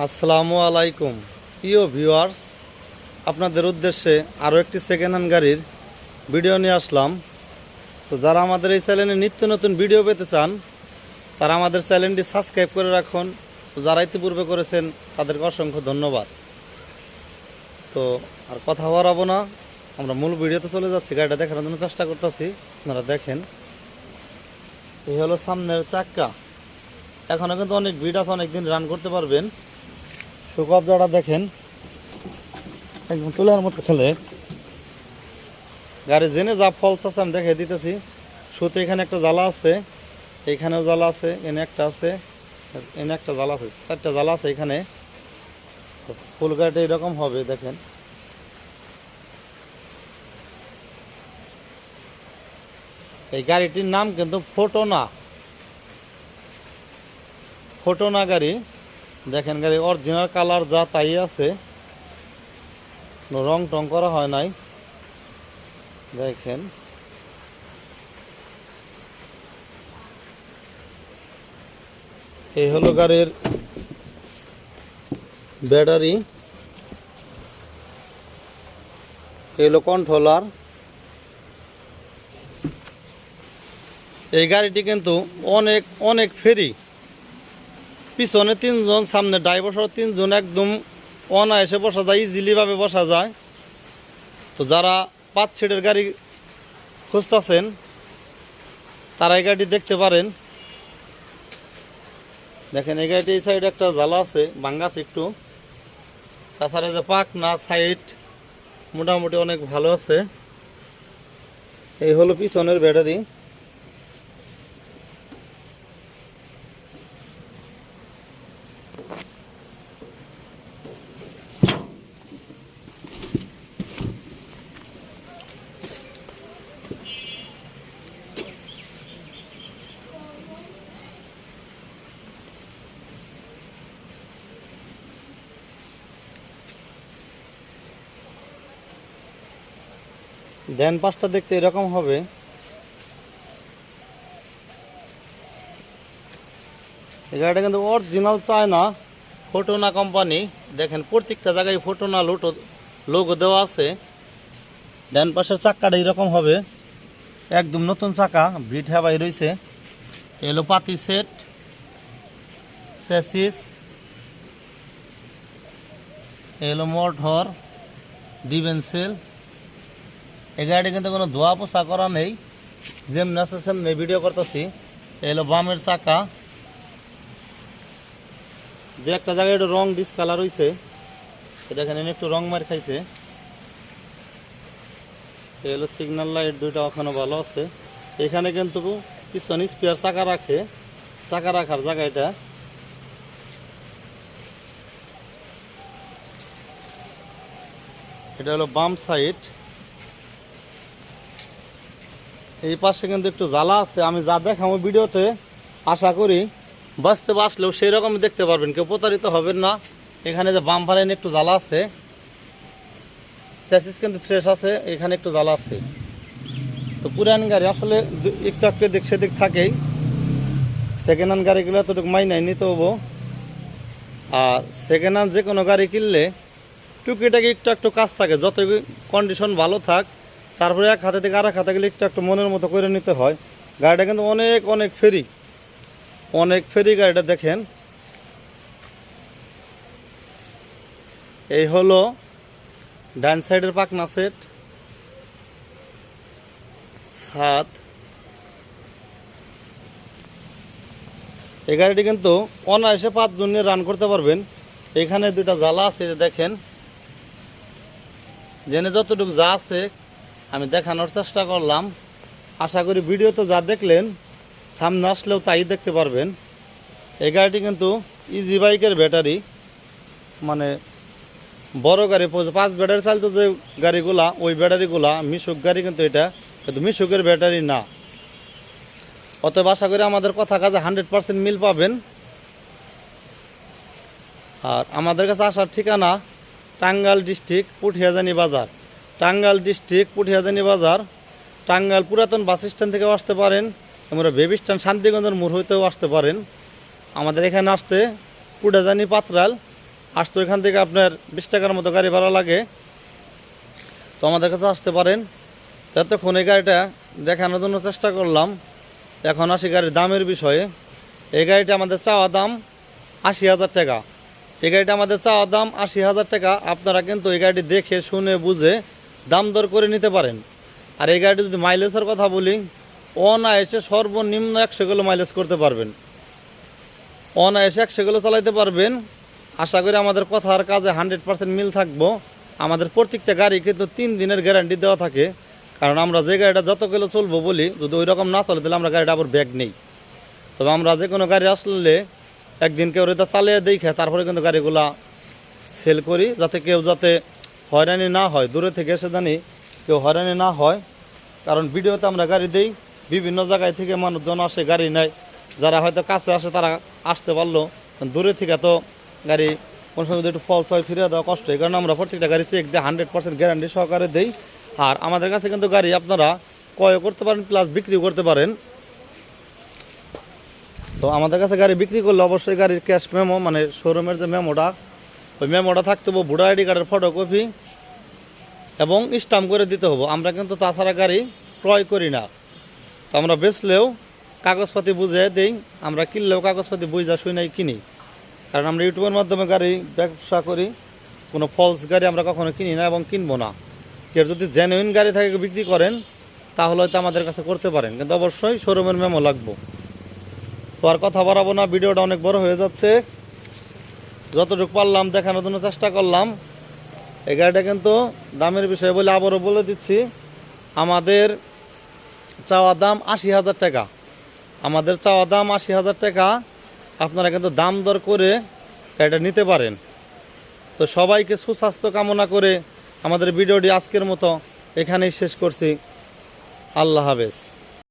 আসসালামু আলাইকুম। প্রিয় ভিউয়ার্স, আপনাদের উদ্দেশ্যে আরও একটি সেকেন্ড হ্যান্ড গাড়ির ভিডিও নিয়ে আসলাম। তো যারা আমাদের এই চ্যানেলে নিত্য নতুন ভিডিও পেতে চান, তারা আমাদের চ্যানেলটি সাবস্ক্রাইব করে রাখুন। যারা ইতিপূর্বে করেছেন, তাদেরকে অসংখ্য ধন্যবাদ। তো আর কথা বাড়াবো না, আমরা মূল ভিডিওতে চলে যাচ্ছি। গাড়িটা দেখানোর জন্য চেষ্টা করতেছি, আপনারা দেখেন। এই হলো সামনের চাক্কা। এখনও কিন্তু অনেক ভিড় আছে অনেক দিন রান করতে পারবেন। সুকবজাটা দেখেন। একদম তুলার মতো খেলে। গাড়ি জেনে যা ফলস আছে আমি দেখে দিতেছি। সুতে এখানে একটা জ্বালা আছে, এখানেও জ্বালা আছে, এনে একটা আছে, এনে একটা জ্বালা আছে, চারটা জ্বালা আছে এখানে। ফুল গাড়িটা এরকম হবে, দেখেন। এই গাড়িটির নাম কিন্তু ফোটোনা। ফোটোনা গাড়ি। দেখেন গাড়ি অরিজিনাল কালার যা তাই আছে। রং টং করা হয় নাই। দেখেন। এই হলো গাড়ির ব্যাটারি। এই হলো কন্ট্রোলার এই গাড়িটি কিন্তু অনেক অনেক ফেরি পিছনে তিনজন, সামনে ড্রাইভার সহ তিনজন একদম অনায়াসে বসা যায় ইজিলিভাবে বসা যায়। তো যারা পাঁচ সিটের গাড়ি খুঁজতেছেন, তারা এই গাড়িটি দেখতে পারেন। দেখেন, এই গাড়িটি এই সাইডে একটা জ্বালা আছে, ভাঙ্গা একটু। তাছাড়া যে পাক না সাইড মোটামুটি অনেক ভালো আছে। এই হলো পিছনের ব্যাটারি দেন পাশটা দেখতে এরকম হবে। এই গাড়িটা কিন্তু অরিজিনাল চায় না ফোটোনা কোম্পানি দেখেন প্রত্যেকটা জায়গায় ফোটোনা লোটো লোগো দেওয়া আছে। ডান পাশের চাক্কাটা এরকম হবে। একদম নতুন চাকা, ভিট হেবাই রয়েছে। এলো পাতি সেট স্যাসিস এলো মোটর ডিভেন্সেল এই গাড়ি কিন্তু কোনো ধোয়া পোছা করা নেই। যেমনি আছে সেমনি ভিডিও করতেছি। এলো বামের চাকা। দু একটা জায়গায় একটু রং ডিসকালার হয়েছে দেখেন, এনে একটু রং মার খাইছে। এই হলো সিগন্যাল লাইট দুইটা ওখানে ভালো আছে। এখানে কিন্তু পিছনে স্পেয়ার চাকা রাখে। চাকা রাখার জায়গা এটা। এটা হলো বাম সাইড এই পাশে কিন্তু একটু জ্বালা আছে, আমি যা দেখাবো ভিডিওতে, আশা করি বাঁচতে বাসলেও সেই রকম দেখতে পারবেন, কেউ প্রতারিত হবেন না। এখানে যে বাম একটু জ্বালা আছে, স্যাসিস কিন্তু ফ্রেশ আছে, এখানে একটু জ্বালা আছে। তো পুরান গাড়ি আসলে একটু একটু দিক, সেদিক থাকেই। সেকেন্ড হ্যান্ড গাড়িগুলো এতটুকু মাইনাই নিতে হব আর সেকেন্ড হ্যান্ড যে কোনো গাড়ি কিনলে টুকিটাকি একটু একটু কাজ থাকে যত কন্ডিশন ভালো থাক তারপরে এক হাতে থেকে আর এক হাতে গেলে একটু একটু মনের মতো করে নিতে হয়। গাড়িটা কিন্তু অনেক অনেক ফেরি। অনেক ফেরি গাড়িটা দেখেন। এই হলো ডান সাইডের পাকনা সেট। সাত। এই গাড়িটি কিন্তু অনায়াসে পাঁচ পাঁচজন নিয়ে রান করতে পারবেন। এখানে দুটা জ্বালা আছে দেখেন। জেনে যতটুকু যা আছে আমি দেখানোর চেষ্টা করলাম। আশা করি ভিডিওতে যা দেখলেন, সামনে আসলেও তাই দেখতে পারবেন। এই গাড়িটি কিন্তু ইজি বাইকের ব্যাটারি মানে বড় গাড়ি, পাঁচ ব্যাটারি চালিত যে গাড়িগুলা, ওই ব্যাটারিগুলা মিশুক গাড়ি কিন্তু এটা। কিন্তু মিশুকের ব্যাটারি না। অতএব আশা করি আমাদের কথা কাজে হান্ড্রেড পার্সেন্ট মিল পাবেন। আর আমাদের কাছে আসার ঠিকানা টাঙ্গাল ডিস্ট্রিক্ট পুঠিয়াজানি বাজার। টাঙ্গাইল ডিস্ট্রিক্ট পুঠিয়াজানি বাজার। টাঙ্গাইল পুরাতন বাস স্ট্যান্ড থেকেও আসতে পারেন আমরা বেবি স্ট্যান্ড শান্তিগঞ্জের মোড় হইতেও আসতে পারেন। আমাদের এখানে আসতে পুঠিয়াজানি পাত্রাল, আসতো এখান থেকে আপনার বিশ টাকার মতো গাড়ি ভাড়া লাগে। তো আমাদের কাছে আসতে পারেন। তো এতক্ষণ এই গাড়িটা দেখানোর জন্য চেষ্টা করলাম। এখন আসি গাড়ির দামের বিষয়ে। এই গাড়িটা আমাদের চাওয়া দাম আশি হাজার টাকা। এই গাড়িটা আমাদের চাওয়া দাম আশি হাজার টাকা। আপনারা কিন্তু এই গাড়িটি দেখে, শুনে, বুঝে দাম দর করে নিতে পারেন। আর এই গাড়িটি যদি মাইলেজের কথা বলি, অনায়াসে সর্বনিম্ন একশো কিলো মাইলেজ করতে পারবেন। অনায়াসে একশো কিলো চালাইতে পারবেন। আশা করি আমাদের কথার কাজে হান্ড্রেড পার্সেন্ট মিল থাকব। আমাদের প্রত্যেকটা গাড়ি কিন্তু তিন দিনের গ্যারান্টি দেওয়া থাকে। কারণ আমরা যে গাড়িটা যত কিলো চলবো বলি, যদি ওই রকম না চলে, তাহলে আমরা গাড়িটা আবার ব্যাগ নেই। তবে আমরা যে কোনো গাড়ি আসলে একদিন কেউ এটা চালিয়ে দেখে, তারপরে কিন্তু গাড়িগুলা সেল করি, যাতে কেউ যাতে হয়রানি না হয়। দূরে থেকে এসে জানি কেউ হয়রানি না হয়। কারণ ভিডিওতে আমরা গাড়ি দিই, বিভিন্ন জায়গায় থেকে মানুষজন আসে, গাড়ি নেয়। যারা হয়তো কাছে আসে, তারা আসতে পারল। দূরে থেকে তো গাড়ি কোন সময় একটু ফলস হয় ফিরে দেওয়া কষ্ট এই কারণে আমরা প্রত্যেকটা গাড়ি চেক দিয়ে হান্ড্রেড পার্সেন্ট গ্যারান্টি সহকারে দিই। আর আমাদের কাছে কিন্তু গাড়ি আপনারা ক্রয় করতে পারেন প্লাস বিক্রিও করতে পারেন। তো আমাদের কাছে গাড়ি বিক্রি করলে অবশ্যই গাড়ির ক্যাশ মেমো মানে শোরুমের যে মেমোটা ওই মেমোটা থাকতে হবে ভোটার আইডি কার্ডের ফটোকপি এবং স্টাম্প করে দিতে হবে। আমরা কিন্তু তাছাড়া গাড়ি ক্রয় করি না। তো আমরা বেচলেও কাগজপাতি বুঝে দেই, আমরা কিনলেও কাগজপাতি বুঝা শুই নাই, কিনি। কারণ আমরা ইউটিউবের মাধ্যমে গাড়ি ব্যবসা করি, কোনো ফলস গাড়ি আমরা কখনো কিনি না এবং কিনবো না। কেউ যদি জেনুইন গাড়ি থাকে বিক্রি করেন, তাহলে হয়তো আমাদের কাছে করতে পারেন। কিন্তু অবশ্যই শোরুমের মেমো লাগবো। তো আর কথা বাড়াবো না, ভিডিওটা অনেক বড় হয়ে যাচ্ছে। যতটুকু পারলাম, দেখানোর জন্য চেষ্টা করলাম। এই গাড়িটা কিন্তু দামের বিষয়ে বলে আবারও বলে দিচ্ছি। আমাদের চাওয়া দাম আশি হাজার টাকা। আমাদের চাওয়া দাম আশি হাজার টাকা, আপনারা কিন্তু দাম দর করে গাড়িটা নিতে পারেন। তো সবাইকে সুস্বাস্থ্য কামনা করে আমাদের ভিডিওটি আজকের মতো এখানেই শেষ করছি। আল্লাহ হাফেজ।